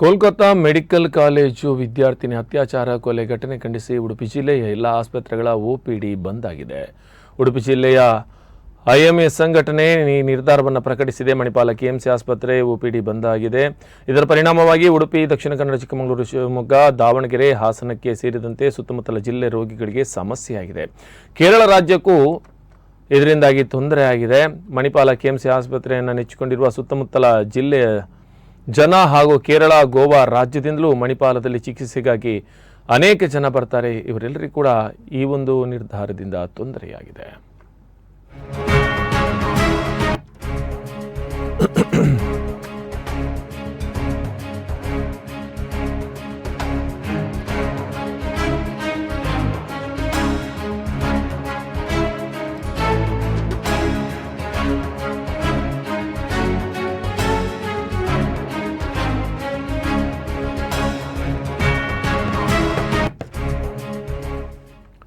Kolkata medical college ವಿದ್ಯಾರ್ಥಿನಿ ಅತ್ಯಾಚಾರ ಕೊಲೆ ಘಟನೆ ಖಂಡಿಸಿ ಉಡುಪಿ ಜಿಲ್ಲೆಯ ಎಲ್ಲ ಆಸ್ಪತ್ರೆಗಳ ಒಪಿಡಿ ಬಂದ್ ಆಗಿದೆ. ಉಡುಪಿ ಜಿಲ್ಲೆಯ ಐಎಂಎ ಸಂಘಟನೆ ಈ ನಿರ್ಧಾರವನ್ನು ಪ್ರಕಟಿಸಿದೆ. ಮಣಿಪಾಲ ಕೆಎಂಸಿ ಆಸ್ಪತ್ರೆ ಒಪಿಡಿ ಬಂದ್ ಆಗಿದೆ. ಇದರ ಪರಿಣಾಮವಾಗಿ ಉಡುಪಿ, ದಕ್ಷಿಣ ಕನ್ನಡ, ಚಿಕ್ಕಮಗಳೂರು, ಶಿವಮೊಗ್ಗ, ದಾವಣಗೆರೆ, ಹಾಸನಕ್ಕೆ ಸೇರಿದಂತೆ ಸುತ್ತಮುತ್ತಲ ಜಿಲ್ಲೆ ರೋಗಿಗಳಿಗೆ ಸಮಸ್ಯೆಯಾಗಿದೆ. ಕೇರಳ ರಾಜ್ಯಕ್ಕೂ ಇದರಿಂದಾಗಿ ತೊಂದರೆ ಆಗಿದೆ. ಮಣಿಪಾಲ ಕೆಎಂಸಿ ಆಸ್ಪತ್ರೆಯನ್ನು ನೆಚ್ಚಿಕೊಂಡಿರುವ ಸುತ್ತಮುತ್ತಲ ಜಿಲ್ಲೆಯ ಜನ ಹಾಗೂ ಕೇರಳ, ಗೋವಾ ರಾಜ್ಯದಿಂದಲೂ ಮಣಿಪಾಲದಲ್ಲಿ ಚಿಕಿತ್ಸೆಗಾಗಿ ಅನೇಕ ಜನ ಬರ್ತಾರೆ. ಇವರೆಲ್ಲರಿಗೂ ಕೂಡ ಈ ಒಂದು ನಿರ್ಧಾರದಿಂದ ತೊಂದರೆಯಾಗಿದೆ.